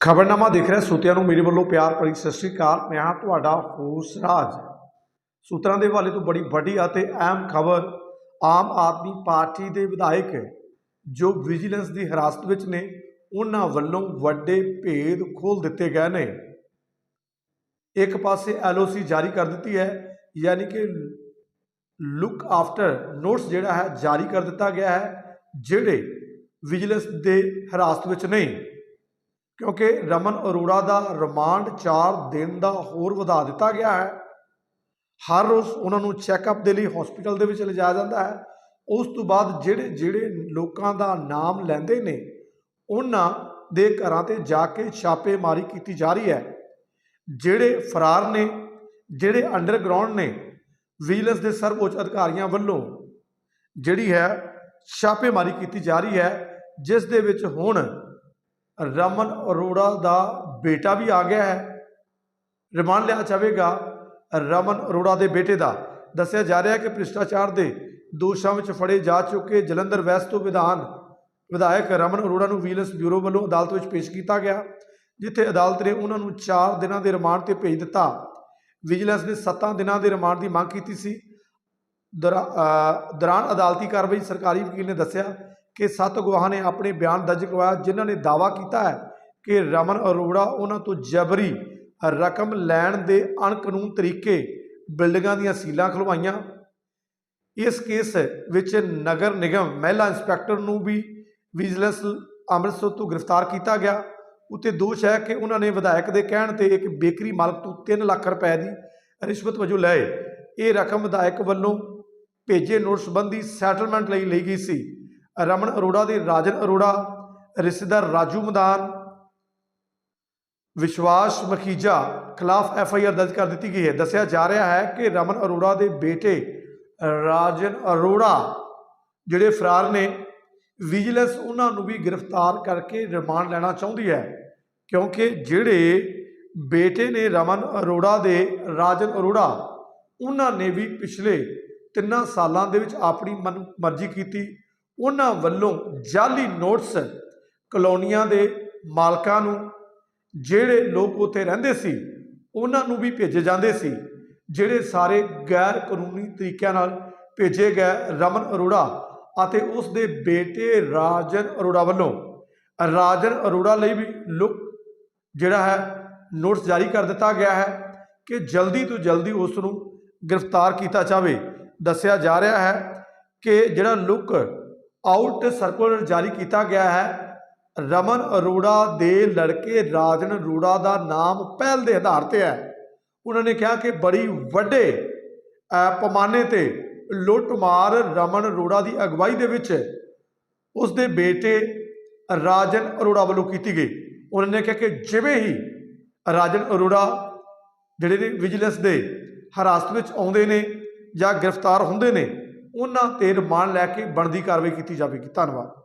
ਖਬਰਨਾਮਾ ਦੇਖ ਰਿਹਾ ਸੂਤਿਆਂ ਨੂੰ ਮੇਰੇ ਵੱਲੋਂ ਪਿਆਰ ਭਰੀ ਸਤਿ ਸ਼੍ਰੀ ਅਕਾਲ। ਮੈਂ ਹਾਂ ਤੁਹਾਡਾ ਹੋਸ ਰਾਜ। ਸੂਤਰਾਂ ਦੇ ਹਵਾਲੇ ਤੋਂ ਬੜੀ ਵੱਡੀ ਅਤੇ ਅਹਿਮ ਖਬਰ ਆਮ ਆਦਮੀ ਪਾਰਟੀ ਦੇ ਵਿਧਾਇਕ ਜੋ ਵਿਜੀਲੈਂਸ ਦੀ ਹਿਰਾਸਤ ਵਿੱਚ ਨੇ, ਉਹਨਾਂ ਵੱਲੋਂ ਵੱਡੇ ਭੇਦ ਖੋਲ ਦਿੱਤੇ ਗਏ ਨੇ। ਇੱਕ ਪਾਸੇ ਐਲਓਸੀ ਜਾਰੀ ਕਰ ਦਿੱਤੀ ਹੈ, ਯਾਨੀ ਕਿ ਲੁੱਕ ਆਫਟਰ ਨੋਟਸ ਜਿਹੜਾ ਹੈ, ਜਾਰੀ ਕਰ ਦਿੱਤਾ ਗਿਆ ਹੈ, ਜਿਹੜੇ ਵਿਜੀਲੈਂਸ ਦੇ ਹਿਰਾਸਤ ਵਿੱਚ ਨਹੀਂ ਕਿਉਂਕਿ ਰਮਨ ਅਰੋੜਾ ਦਾ ਰਿਮਾਂਡ 4 ਦਿਨ ਦਾ ਹੋਰ ਵਧਾ ਦਿੱਤਾ ਗਿਆ ਹੈ। ਹਰ ਰੋਜ਼ ਉਹਨਾਂ ਨੂੰ ਚੈੱਕਅਪ ਦੇ ਲਈ ਹਸਪੀਟਲ ਦੇ ਵਿੱਚ ਲਿਜਾਇਆ ਜਾਂਦਾ ਹੈ। ਉਸ ਤੋਂ ਬਾਅਦ ਜਿਹੜੇ ਜਿਹੜੇ ਲੋਕਾਂ ਦਾ ਨਾਮ ਲੈਂਦੇ ਨੇ, ਉਹਨਾਂ ਦੇ ਘਰਾਂ ਤੇ ਜਾ ਕੇ ਛਾਪੇਮਾਰੀ ਕੀਤੀ ਜਾ ਰਹੀ ਹੈ। ਜਿਹੜੇ ਫਰਾਰ ਨੇ, ਜਿਹੜੇ ਅੰਡਰਗਰਾਉਂਡ ਨੇ ਵਿਜੀਲੈਂਸ ਦੇ ਸਰਵਉੱਚ ਅਧਿਕਾਰੀਆਂ ਵੱਲੋਂ ਜਿਹੜੀ ਹੈ ਛਾਪੇਮਾਰੀ ਕੀਤੀ ਜਾ ਰਹੀ ਹੈ, ਜਿਸ ਦੇ ਵਿੱਚ ਹੁਣ ਰਮਨ ਅਰੋੜਾ ਦਾ ਬੇਟਾ ਵੀ ਆ ਗਿਆ ਹੈ। ਰਿਮਾਂਡ ਲਿਆ ਜਾਵੇਗਾ ਰਮਨ ਅਰੋੜਾ ਦੇ ਬੇਟੇ ਦਾ। ਦੱਸਿਆ ਜਾ ਰਿਹਾ ਹੈ ਕਿ ਭ੍ਰਿਸ਼ਟਾਚਾਰ ਦੇ ਦੋਸ਼ਾਂ ਵਿੱਚ ਫੜੇ ਜਾ ਚੁੱਕੇ ਜਲੰਧਰ ਵੈਸਟ ਤੋਂ ਵਿਧਾਨ ਵਿਧਾਇਕ ਰਮਨ ਅਰੋੜਾ ਨੂੰ ਵਿਜੀਲੈਂਸ ਬਿਊਰੋ ਵੱਲੋਂ ਅਦਾਲਤ ਵਿੱਚ ਪੇਸ਼ ਕੀਤਾ ਗਿਆ, ਜਿੱਥੇ ਅਦਾਲਤ ਨੇ ਉਹਨਾਂ ਨੂੰ 4 ਦਿਨਾਂ ਦੇ ਰਿਮਾਂਡ ਤੇ ਭੇਜ ਦਿੱਤਾ। ਵਿਜੀਲੈਂਸ ਨੇ 7 ਦਿਨਾਂ ਦੇ ਰਿਮਾਂਡ ਦੀ ਮੰਗ ਕੀਤੀ ਸੀ। ਦੌਰਾ- ਦੌਰਾਨ ਅਦਾਲਤੀ ਕਾਰਵਾਈ ਸਰਕਾਰੀ ਵਕੀਲ ਨੇ ਦੱਸਿਆ ਕਿ ਸੱਤ ਗਵਾਹਾਂ ਨੇ ਆਪਣੇ ਬਿਆਨ ਦਰਜ ਕਰਵਾਇਆ, ਜਿਨ੍ਹਾਂ ਨੇ ਦਾਅਵਾ ਕੀਤਾ ਹੈ ਕਿ ਰਮਨ ਅਰੋੜਾ ਉਹਨਾਂ ਤੋਂ ਜਬਰੀ ਰਕਮ ਲੈਣ ਦੇ ਅਣਕਾਨੂੰਨ ਤਰੀਕੇ ਬਿਲਡਿੰਗਾਂ ਦੀਆਂ ਸੀਲਾਂ ਖਲਵਾਈਆਂ। ਇਸ ਕੇਸ ਵਿੱਚ ਨਗਰ ਨਿਗਮ ਮਹਿਲਾ ਇੰਸਪੈਕਟਰ ਨੂੰ ਵੀ ਵਿਜੀਲੈਂਸ ਅੰਮ੍ਰਿਤਸਰ ਤੋਂ ਗ੍ਰਿਫਤਾਰ ਕੀਤਾ ਗਿਆ। ਉੱਤੇ ਦੋਸ਼ ਹੈ ਕਿ ਉਹਨਾਂ ਨੇ ਵਿਧਾਇਕ ਦੇ ਕਹਿਣ ਤੇ ਇੱਕ ਬੇਕਰੀ ਮਾਲਕ ਤੋਂ 3 ਲੱਖ ਰੁਪਏ ਦੀ ਰਿਸ਼ਵਤ ਵਜੋਂ ਲਏ। ਇਹ ਰਕਮ ਵਿਧਾਇਕ ਵੱਲੋਂ ਭੇਜੇ ਨੋਟ ਸੰਬੰਧੀ ਸੈਟਲਮੈਂਟ ਲਈ ਲਈ ਗਈ ਸੀ। ਰਮਨ ਅਰੋੜਾ ਦੇ, ਰਾਜਨ ਅਰੋੜਾ, ਰਿਸ਼ਤੇਦਾਰ ਰਾਜੂ ਮਦਾਨ, ਵਿਸ਼ਵਾਸ ਮਖੀਜਾ ਖਿਲਾਫ ਐਫ ਆਈ ਆਰ ਦਰਜ ਕਰ ਦਿੱਤੀ ਗਈ ਹੈ। ਦੱਸਿਆ ਜਾ ਰਿਹਾ ਹੈ ਕਿ ਰਮਨ ਅਰੋੜਾ ਦੇ ਬੇਟੇ ਰਾਜਨ ਅਰੋੜਾ, ਜਿਹੜੇ ਫਰਾਰ ਨੇ, ਵਿਜੀਲੈਂਸ ਉਹਨਾਂ ਨੂੰ ਵੀ ਗ੍ਰਿਫਤਾਰ ਕਰਕੇ ਰਿਮਾਂਡ ਲੈਣਾ ਚਾਹੁੰਦੀ ਹੈ, ਕਿਉਂਕਿ ਜਿਹੜੇ ਬੇਟੇ ਨੇ ਰਮਨ ਅਰੋੜਾ ਦੇ, ਰਾਜਨ ਅਰੋੜਾ, ਉਹਨਾਂ ਨੇ ਵੀ ਪਿਛਲੇ ਤਿੰਨਾਂ ਸਾਲਾਂ ਦੇ ਵਿੱਚ ਆਪਣੀ ਮਨ, ਮਰਜ਼ੀ ਕੀਤੀ। ਉਹਨਾਂ ਵੱਲੋਂ ਜਾਲੀ ਨੋਟਸ ਕਲੋਨੀਆਂ ਦੇ ਮਾਲਕਾਂ ਨੂੰ, ਜਿਹੜੇ ਲੋਕ ਉੱਥੇ ਰਹਿੰਦੇ ਸੀ, ਉਹਨਾਂ ਨੂੰ ਵੀ ਭੇਜੇ ਜਾਂਦੇ ਸੀ, ਜਿਹੜੇ ਸਾਰੇ ਗੈਰ ਕਾਨੂੰਨੀ ਤਰੀਕਿਆਂ ਨਾਲ ਭੇਜੇ ਗਏ ਰਮਨ ਅਰੋੜਾ ਅਤੇ ਉਸ ਦੇ ਬੇਟੇ ਰਾਜਨ ਅਰੋੜਾ ਵੱਲੋਂ। ਰਾਜਨ ਅਰੋੜਾ ਲਈ ਵੀ ਲੁੱਕ ਜਿਹੜਾ ਹੈ, ਨੋਟਿਸ ਜਾਰੀ ਕਰ ਦਿੱਤਾ ਗਿਆ ਹੈ ਕਿ ਜਲਦੀ ਤੋਂ ਜਲਦੀ ਉਸ ਨੂੰ ਗ੍ਰਿਫਤਾਰ ਕੀਤਾ ਜਾਵੇ। ਦੱਸਿਆ ਜਾ ਰਿਹਾ ਹੈ ਕਿ ਜਿਹੜਾ ਲੁੱਕ ਆਊਟ ਸਰਕੂਲਰ ਜਾਰੀ ਕੀਤਾ ਗਿਆ ਹੈ। ਰਮਨ ਅਰੋੜਾ ਦੇ ਲੜਕੇ ਰਾਜਨ ਅਰੋੜਾ ਦਾ ਨਾਮ ਪਹਿਲ ਦੇ ਆਧਾਰ ਤੇ ਹੈ। ਉਹਨਾਂ ਨੇ ਕਿਹਾ ਕਿ ਬੜੀ ਵੱਡੇ ਅ, ਪੈਮਾਨੇ ਤੇ ਲੁੱਟਮਾਰ ਰਮਨ ਅਰੋੜਾ ਦੀ ਅਗਵਾਈ ਦੇ ਵਿੱਚ ਉਸ ਦੇ ਬੇਟੇ ਰਾਜਨ ਅਰੋੜਾ ਵੱਲੋਂ ਕੀਤੀ ਗਈ। ਉਹਨਾਂ ਨੇ ਕਿਹਾ ਕਿ ਜਿਵੇਂ ਹੀ ਰਾਜਨ ਅਰੋੜਾ ਜਿਹੜੇ ਨੇ ਵਿਜੀਲੈਂਸ ਦੇ ਹਿਰਾਸਤ ਵਿੱਚ ਆਉਂਦੇ ਨੇ ਜਾਂ ਗ੍ਰਿਫਤਾਰ ਹੁੰਦੇ ਨੇ ਉਹਨਾਂ ਤੇ ਰਿਮਾਂਡ ਲੈ ਕੇ ਬਣਦੀ ਕਾਰਵਾਈ ਕੀਤੀ ਜਾਵੇਗੀ। ਧੰਨਵਾਦ।